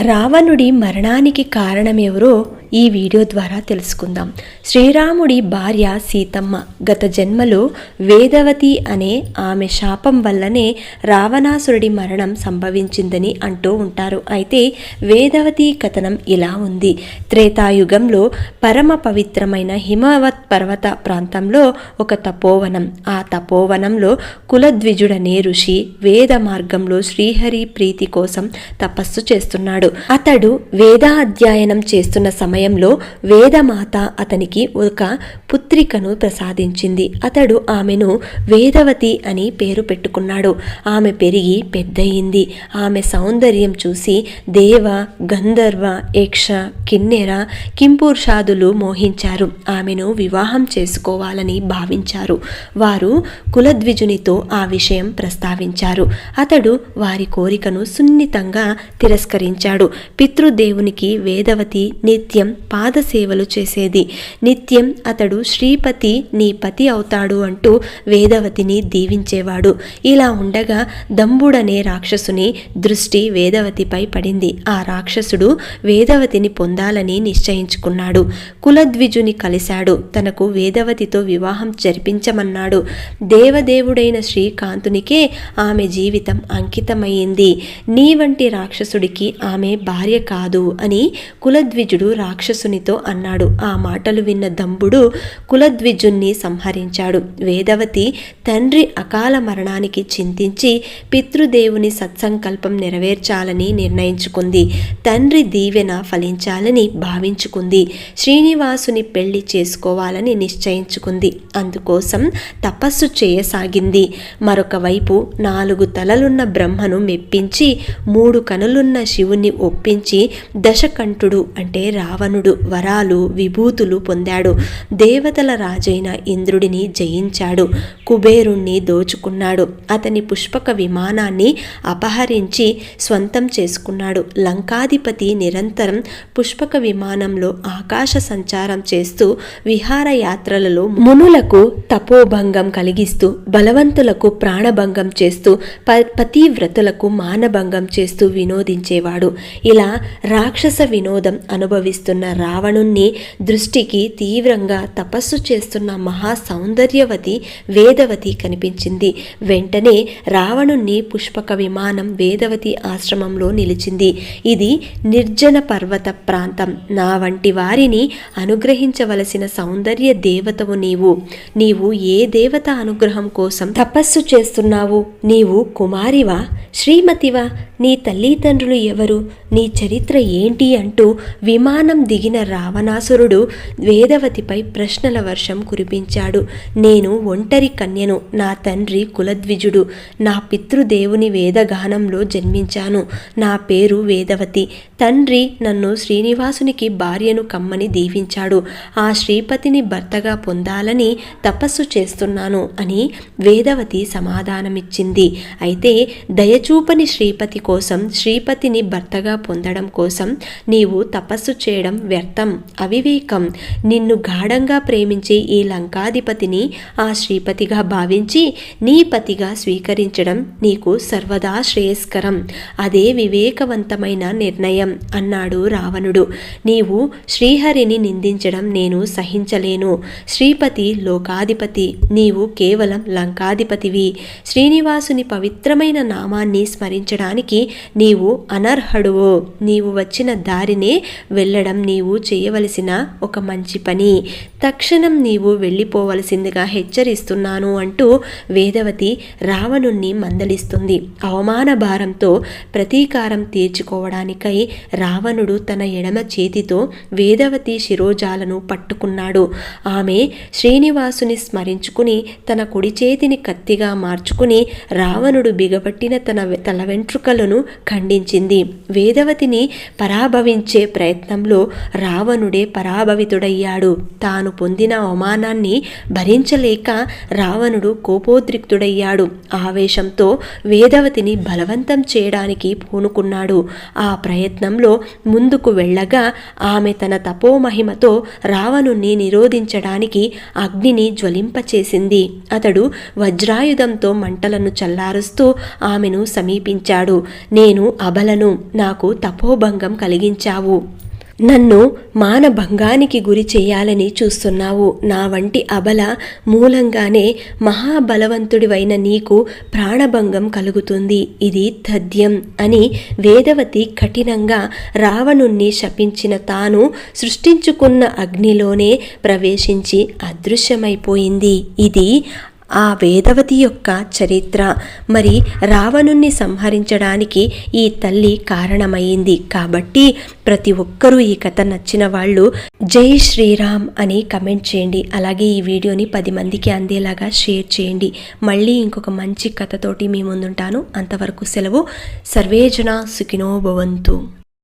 రావణుడి మరణానికి కారణమెవరో ఈ వీడియో ద్వారా తెలుసుకుందాం. శ్రీరాముడి భార్య సీతమ్మ గత జన్మలో వేదవతి అనే ఆమె శాపం వల్లనే రావణాసురుడి మరణం సంభవించిందని అంటూ ఉంటారు. అయితే వేదవతి కథనం ఇలా ఉంది. త్రేతాయుగంలో పరమ పవిత్రమైన హిమవత్ పర్వత ప్రాంతంలో ఒక తపోవనం. ఆ తపోవనంలో కులద్విజుడనే ఋషి వేద మార్గంలో శ్రీహరి ప్రీతి కోసం తపస్సు చేస్తున్నాడు. అతడు వేద అధ్యయనం చేస్తున్న సమయంలో వేదమాత అతనికి ఒక పుత్రికను ప్రసాదించింది. అతడు ఆమెను వేదవతి అని పేరు పెట్టుకున్నాడు. ఆమె పెరిగి పెద్దయింది. ఆమె సౌందర్యం చూసి దేవ గంధర్వ యక్ష కిన్నెర కింపూర్షాదులు మోహించారు. ఆమెను వివాహం చేసుకోవాలని భావించారు. వారు కులద్విజునితో ఆ విషయం ప్రస్తావించారు. అతడు వారి కోరికను సున్నితంగా తిరస్కరించాడు. పితృదేవునికి వేదవతి నిత్యం పాదసేవలు చేసేది. నిత్యం అతడు శ్రీపతి నీ పతి అవుతాడు అంటూ వేదవతిని దీవించేవాడు. ఇలా ఉండగా దంబుడనే రాక్షసుని దృష్టి వేదవతిపై పడింది. ఆ రాక్షసుడు వేదవతిని పొందాలని నిశ్చయించుకున్నాడు. కులద్విజుని కలిశాడు. తనకు వేదవతితో వివాహం జరిపించమన్నాడు. దేవదేవుడైన శ్రీకాంతునికే ఆమె జీవితం అంకితమైంది నీ వంటి రాక్షసుడికి ఆమె భార్య కాదు అని కులద్విజుడు రాక్షసునితో అన్నాడు. ఆ మాటలు విన్న దంబుడు కులద్విజుణ్ణి సంహరించాడు. వేదవతి తండ్రి అకాల మరణానికి చింతించి పితృదేవుని సత్సంకల్పం నెరవేర్చాలని నిర్ణయించుకుంది. తండ్రి దీవెన ఫలించాలని భావించుకుంది. శ్రీనివాసుని పెళ్ళి చేసుకోవాలని నిశ్చయించుకుంది. అందుకోసం తపస్సు చేయసాగింది. మరొక వైపు నాలుగు తలలున్న బ్రహ్మను మెప్పించి మూడు కనులున్న శివుని ఒప్పించి దశకంఠుడు అంటే రావణుడు వరాలు విభూతులు పొందాడు. దేవతల రాజైన ఇంద్రుడిని జయించాడు. కుబేరుణ్ణి దోచుకున్నాడు. అతని పుష్పక విమానాన్ని అపహరించి స్వంతం చేసుకున్నాడు. లంకాధిపతి నిరంతరం పుష్పక విమానంలో ఆకాశ సంచారం చేస్తూ విహారయాత్రలలో మునులకు తపోభంగం కలిగి కలిగిస్తూ బలవంతులకు ప్రాణభంగం చేస్తూ ప పతివ్రతులకు మానభంగం చేస్తూ వినోదించేవాడు. ఇలా రాక్షస వినోదం అనుభవిస్తున్న రావణుణ్ణి దృష్టికి తీవ్రంగా తపస్సు చేస్తున్న మహా సౌందర్యవతి వేదవతి కనిపించింది. వెంటనే రావణుణ్ణి పుష్పక విమానం వేదవతి ఆశ్రమంలో నిలిచింది. ఇది నిర్జన పర్వత ప్రాంతం. నా వంటి వారిని అనుగ్రహించవలసిన సౌందర్య దేవతవు నీవు. నీవు ఏ దేవత అనుగ్రహం కోసం తపస్సు చేస్తున్నావు. నీవు కుమారివా? శ్రీమతివా? నీ తల్లిదండ్రులు ఎవరు? నీ చరిత్ర ఏంటి అంటూ విమానం దిగిన రావణాసురుడు వేదవతిపై ప్రశ్నల వర్షం కురిపించాడు. నేను ఒంటరి కన్యను నా తండ్రి కులద్విజుడు నా పితృదేవుని వేదగానంలో జన్మించాను. నా పేరు వేదవతి. తండ్రి నన్ను శ్రీనివాసునికి భార్యను కమ్మని దీవించాడు. ఆ శ్రీపతిని భర్తగా పొందాలని తపస్సు చేస్తున్నాను. అని వేదవతి సమాధానమిచ్చింది. అయితే దయచూపని శ్రీపతి కోసం శ్రీపతిని భర్తగా పొందడం కోసం నీవు తపస్సు చేయడం వ్యర్థం అవివేకం. నిన్ను గాఢంగా ప్రేమించే ఈ లంకాధిపతిని ఆ శ్రీపతిగా భావించి నీ పతిగా స్వీకరించడం నీకు సర్వదా శ్రేయస్కరం. అదే వివేకవంతమైన నిర్ణయం అన్నాడు రావణుడు. నీవు శ్రీహరిని నిందించడం నేను సహించలేను. శ్రీపతి లోకాధిపతి నీవు కేవలం లంకాధిపతివి. శ్రీనివాసుని పవిత్రమైన నామాన్ని స్మరించడానికి నీవు అనర్హడువు. నీవు వచ్చిన దారినే వెళ్ళడం నీవు చేయవలసిన ఒక మంచి పని. తక్షణం నీవు వెళ్ళిపోవలసిందిగా హెచ్చరిస్తున్నాను అంటూ వేదవతి రావణుణ్ణి మందలిస్తుంది. అవమాన భారంతో ప్రతీకారం తీర్చుకోవడానికై రావణుడు తన ఎడమ చేతితో వేదవతి శిరోజాలను పట్టుకున్నాడు. ఆమె శ్రీనివాసుని స్మరించుకుని తన కుడి చేతిని కత్తిగా మార్చుకుని రావణుడు బిగబట్టిన తన తల వెంట్రుకలను ఖండించింది. వేదవతిని పరాభవించే ప్రయత్నంలో రావణుడే పరాభవితుడయ్యాడు. తాను పొందిన అవమానాన్ని భరించలేక రావణుడు కోపోద్రిక్తుడయ్యాడు. ఆవేశంతో వేదవతిని బలవంతం చేయడానికి పూనుకున్నాడు. ఆ ప్రయత్నంలో ముందుకు వెళ్ళగా ఆమె తన తపోమహిమతో రావణుణ్ణి నిరోధించడానికి అగ్నిని జ్వలింపచేసింది. అతడు వజ్రాయుధంతో మంటలను చల్లారుస్తూ ఆమెను సమీపించాడు. నేను అబలను నాకు తపోభంగం కలిగించావు. నన్ను మానభంగానికి గురి చేయాలని చూస్తున్నావు. నా వంటి అబల మూలంగానే మహాబలవంతుడివైన నీకు ప్రాణభంగం కలుగుతుంది. ఇది తథ్యం అని వేదవతి కఠినంగా రావణుణ్ణి శపించిన తాను సృష్టించుకున్న అగ్నిలోనే ప్రవేశించి అదృశ్యమైపోయింది. ఇది ఆ వేదవతి యొక్క చరిత్ర. మరి రావణుణ్ణి సంహరించడానికి ఈ తల్లి కారణమైంది. కాబట్టి ప్రతి ఒక్కరూ ఈ కథ నచ్చిన వాళ్ళు జై శ్రీరామ్ అని కమెంట్ చేయండి. అలాగే ఈ వీడియోని పది మందికి అందేలాగా షేర్ చేయండి. మళ్ళీ ఇంకొక మంచి కథతోటి మీ ముందుంటాను. అంతవరకు సెలవు. సర్వేజన సుఖినో భవంతు.